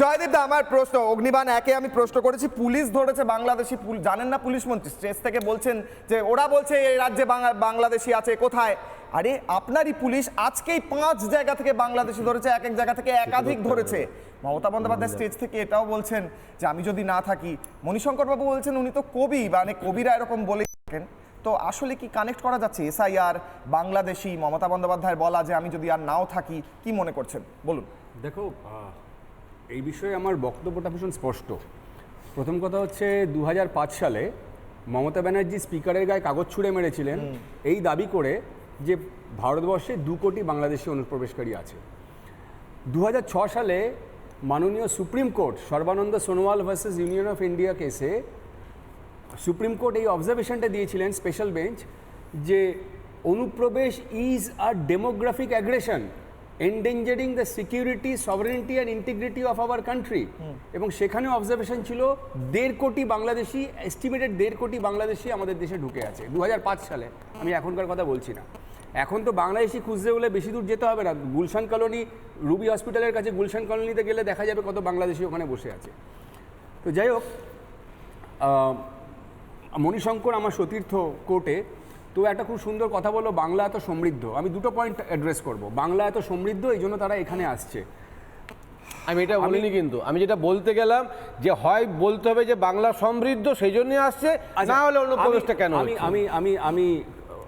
জয়দীপ দা, আমার প্রশ্ন। অগ্নিবাণ একে আমি প্রশ্ন করেছি, পুলিশ ধরেছে বাংলাদেশি জানেন না পুলিশ মন্ত্রী? স্টেজ থেকে বলছেন যে, ওরা বলছে এই রাজ্যে বাংলাদেশি আছে, কোথায়? আরে, আপনারই পুলিশ আজকেই পাঁচ জায়গা থেকে বাংলাদেশি ধরেছে, এক এক জায়গা থেকে একাধিক ধরেছে। মমতা বন্দ্যোপাধ্যায় স্টেজ থেকে এটাও বলছেন যে, আমি যদি না থাকি, মণিশঙ্কর বাবু বলছেন উনি তো কবি মানে কবিরা এরকম বলে থাকেন। তো আসলে কি কানেক্ট করা যাচ্ছে? এসআইআর, বাংলাদেশি, মমতা বন্দ্যোপাধ্যায়ের বলা যে, আমি যদি আর নাও থাকি, কি মনে করছেন? বলুন। দেখো এই বিষয়ে আমার বক্তব্যটা ভীষণ স্পষ্ট। প্রথম কথা হচ্ছে দু হাজার পাঁচ সালে মমতা ব্যানার্জি স্পিকারের গায়ে কাগজ ছুঁড়ে মেরেছিলেন। এই দাবি করে যে ভারতবর্ষে দু কোটি বাংলাদেশি অনুপ্রবেশকারী আছে। দু সালে মাননীয় Supreme Court Sarbananda Sonowal versus Union of India কেসে সুপ্রিম কোর্ট এই অবজারভেশনটা দিয়েছিলেন স্পেশাল বেঞ্চ যে অনুপ্রবেশ is R demographic aggression. Endangering the security sovereignty and integrity of our country এবং সেখানে অবজারভেশন ছিল দেড় কোটি বাংলাদেশি এস্টিমেটেড দেড় কোটি বাংলাদেশি আমাদের দেশে ঢুকে আছে। দু হাজার পাঁচ সালে আমি এখনকার কথা বলছি না। এখন তো বাংলাদেশি খুঁজতে হলে বেশি দূর যেতে হবে না। গুলশান কলোনি রুবি হসপিটালের কাছে গুলশান কলোনিতে গেলে দেখা যাবে কত বাংলাদেশি ওখানে বসে আছে। তো যাই হোক মণিশঙ্কর আমার সতীর্থ কোর্টে তো একটা খুব সুন্দর কথা বলল বাংলা এত সমৃদ্ধ। আমি দুটো পয়েন্ট অ্যাড্রেস করব। বাংলা এত সমৃদ্ধ এই জন্য তারা এখানে আসছে। আমি এটা বলিনি কিন্তু আমি যেটা বলতে গেলাম যে হয় বলতে হবে যে বাংলা সমৃদ্ধ সেই জন্যই আসছে না হলে অন্য প্রবেশটা কেন আমি আমি আমি আমি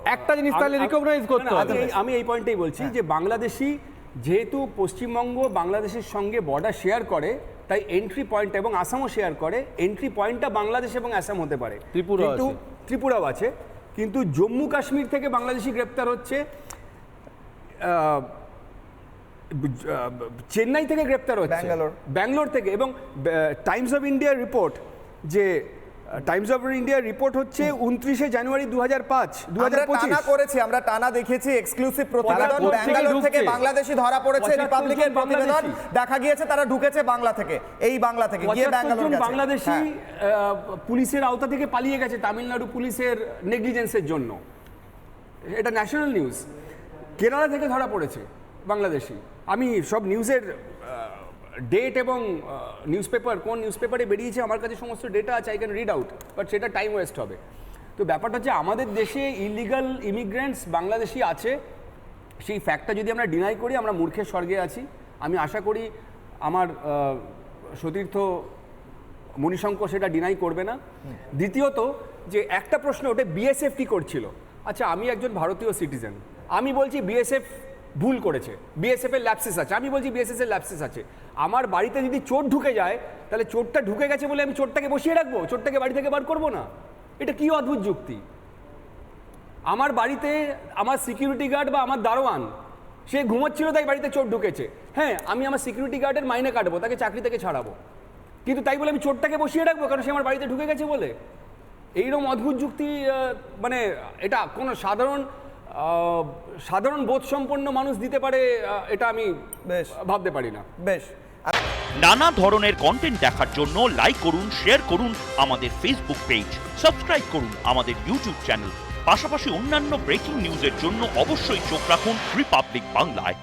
একটা জিনিস তাহলে recognize করতে হবে। আমি এই- আমি এই পয়েন্টটাই বলছি যে বাংলাদেশি যেহেতু পশ্চিমবঙ্গ বাংলাদেশের সঙ্গে বর্ডার শেয়ার করে তাই এন্ট্রি পয়েন্ট এবং আসামও শেয়ার করে। এন্ট্রি পয়েন্টটা বাংলাদেশ এবং আসাম হতে পারে। ত্রিপুরাও কিন্তু ত্রিপুরাও আছে। কিন্তু জম্মু কাশ্মীর থেকে বাংলাদেশি গ্রেপ্তার হচ্ছে চেন্নাই থেকে গ্রেপ্তার হচ্ছে ব্যাঙ্গালোর। ব্যাঙ্গালোর থেকে এবং টাইমস অফ ইন্ডিয়ার রিপোর্ট যে টাইমস অফ ইন্ডিয়ার রিপোর্ট হচ্ছে উনত্রিশে জানুয়ারি দু হাজার পাঁচ দু হাজার টানা করেছি আমরা টানা দেখেছি এক্সক্লুসিভ প্রতিবেদন ব্যাঙ্গালোর থেকে বাংলাদেশি ধরা পড়েছে রিপাবলিকের প্রতিবেদন দেখা গিয়েছে তারা ঢুকেছে বাংলা থেকে এই বাংলা থেকে গিয়ে ব্যাঙ্গালোর গেছে। বাংলাদেশি হ্যাঁ। পুলিশের আওতা থেকে পালিয়ে গেছে তামিলনাড়ু পুলিশের নেগলিজেন্সের জন্য। এটা ন্যাশনাল নিউজ কেরালা থেকে ধরা পড়েছে বাংলাদেশি। আমি সব নিউজের ডেট এবং নিউজ পেপার কোন নিউজ পেপারে বেরিয়েছে আমার কাছে সমস্ত ডেটা আছে I can read out but সেটা টাইম ওয়েস্ট হবে। তো ব্যাপারটা হচ্ছে আমাদের দেশে ইলিগাল ইমিগ্রেন্টস বাংলাদেশি আছে সেই ফ্যাক্টটা যদি আমরা ডিনাই করি আমরা মূর্খের স্বর্গে আছি। আমি আশা করি আমার সতীর্থ মণিশঙ্কর সেটা ডিনাই করবে না। দ্বিতীয়ত যে একটা প্রশ্ন ওটা বিএসএফ কি করছিল? আচ্ছা আমি একজন ভারতীয় সিটিজেন আমি বলছি বিএসএফ ভুল করেছে। বিএসএফ এর ল্যাপসিস আছে। আমি বলছি বিএসএফ এর ল্যাপসিস আছে। আমার বাড়িতে যদি চোর ঢুকে যায়, তাহলে চোরটা ঢুকে গেছে বলে আমি চোরটাকে বসিয়ে রাখব? চোরটাকে বাড়ি থেকে বার করব না? এটা কি অদ্ভুত যুক্তি? আমার বাড়িতে আমার সিকিউরিটি গার্ড বা আমার দারোয়ান, সে ঘুমোচ্ছিল তাই বাড়িতে চোর ঢুকেছে। হ্যাঁ আমি আমার সিকিউরিটি গার্ডের মাইনে কাটবো, তাকে চাকরি থেকে ছাড়াবো। কিন্তু তাই বলে আমি চোরটাকে বসিয়ে রাখব কারণ সে আমার বাড়িতে ঢুকে গেছে বলে। এইরকম অদ্ভুত যুক্তি মানে এটা কোনো সাধারণ সাধারণ বোধ সম্পন্ন মানুষ দিতে পারে এটা আমি বেশ। ভাবতে পারি না। বেশ। নানা ধরনের কন্টেন্ট দেখার জন্য লাইক করুন শেয়ার করুন আমাদের ফেসবুক পেজ সাবস্ক্রাইব করুন আমাদের ইউটিউব চ্যানেল পাশাপাশি অন্যান্য ব্রেকিং নিউজের জন্য অবশ্যই চোখ রাখুন রিপাবলিক বাংলায়